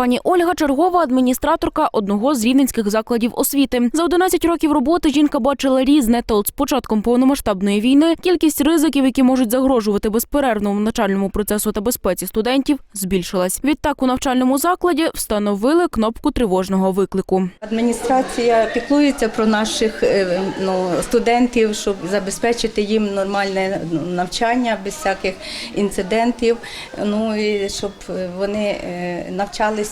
Пані Ольга чергова адміністраторка одного з рівненських закладів освіти. За 11 років роботи жінка бачила різне. Та от з початком повномасштабної війни кількість ризиків, які можуть загрожувати безперервному навчальному процесу та безпеці студентів, збільшилась. Відтак у навчальному закладі встановили кнопку тривожного виклику. Адміністрація піклується про наших е, ну, студентів, щоб забезпечити їм нормальне ну, навчання без всяких інцидентів. Ну і щоб вони е,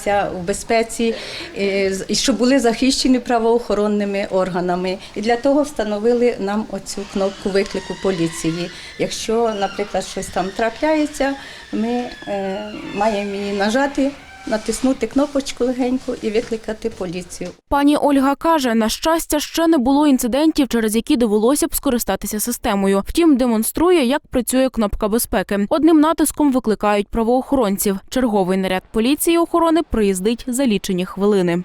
навчалися в безпеці, е, і щоб були захищені правоохоронними органами. І для того встановили нам оцю кнопку виклику поліції. Якщо, наприклад, щось там трапляється, ми е, маємо її нажати. Натиснути кнопочку легеньку і викликати поліцію. Пані Ольга каже, на щастя, ще не було інцидентів, через які довелося б скористатися системою. Втім, демонструє, як працює кнопка безпеки. Одним натиском викликають правоохоронців. Черговий наряд поліції охорони приїздить за лічені хвилини.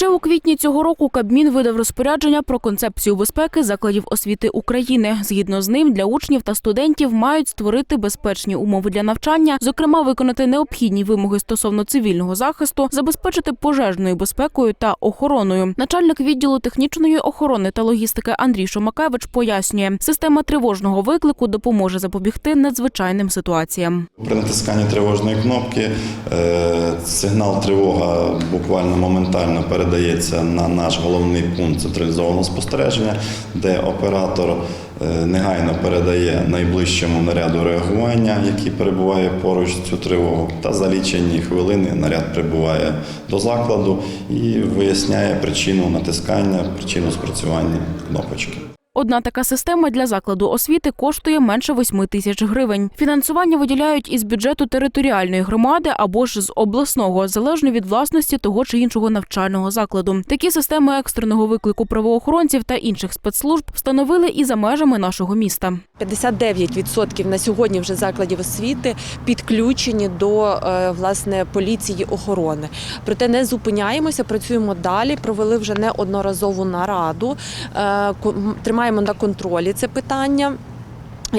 Ще у квітні цього року Кабмін видав розпорядження про концепцію безпеки закладів освіти України. Згідно з ним, для учнів та студентів мають створити безпечні умови для навчання, зокрема, виконати необхідні вимоги стосовно цивільного захисту, забезпечити пожежною безпекою та охороною. Начальник відділу технічної охорони та логістики Андрій Шомакевич пояснює, система тривожного виклику допоможе запобігти надзвичайним ситуаціям. При натисканні тривожної кнопки е, сигнал тривога буквально моментально передається на наш головний пункт централізованого спостереження, де оператор е, негайно передає найближчому наряду реагування, який перебуває поруч цю тривогу. Та за лічені хвилини наряд прибуває до закладу і виясняє причину натискання, причину спрацювання кнопочки. Одна така система для закладу освіти коштує менше 8 тисяч гривень. Фінансування виділяють із бюджету територіальної громади або ж з обласного, залежно від власності того чи іншого навчального закладу. Такі системи екстреного виклику правоохоронців та інших спецслужб встановили і за межами нашого міста. 59% на сьогодні вже закладів освіти підключені до е, власне поліції охорони. Проте не зупиняємося, працюємо далі. Провели вже неодноразову нараду. е, м, Тримаємо на контролі це питання.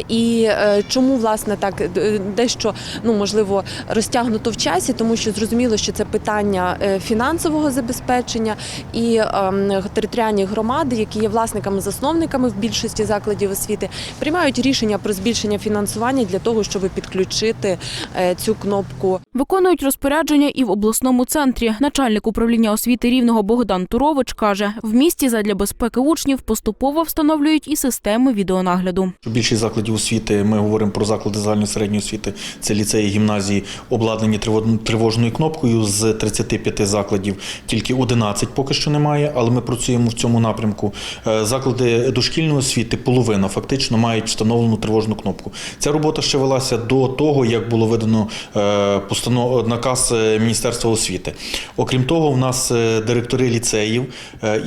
І е, чому власне так е, дещо ну можливо розтягнуто в часі, тому що зрозуміло, що це питання е, фінансового забезпечення і ем, територіальні громади, які є власниками засновниками в більшості закладів освіти, приймають рішення про збільшення фінансування для того, щоб підключити е, цю кнопку Виконують розпорядження і в обласному центрі. Начальник управління освіти рівного Богдан Турович каже, в місті задля безпеки учнів поступово встановлюють і системи відеонагляду. Більшість закладів освіти, ми говоримо про заклади загальної середньої освіти, це ліцеї, гімназії, обладнані триво- тривожною кнопкою. З 35 закладів тільки 11 поки що немає, але ми працюємо в цьому напрямку. Е, Заклади дошкільної освіти, половина фактично мають встановлену тривожну кнопку. Ця робота ще велася до того, як було видано е, постанов... наказ е, Міністерства освіти. Окрім того, в нас директори ліцеїв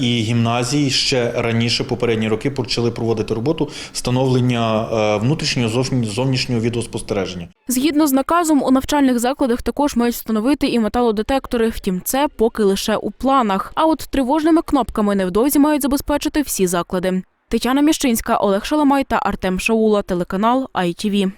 і гімназій ще раніше, попередні роки, почали проводити роботу встановлення внутрішнього зовнішнього відеоспостереження. Згідно з наказом, у навчальних закладах також мають встановити і металодетектори. Втім, це поки лише у планах. А от тривожними кнопками невдовзі мають забезпечити всі заклади. Тетяна Міщинська, Олег Шаламай та Артем Шаула, телеканал ITV.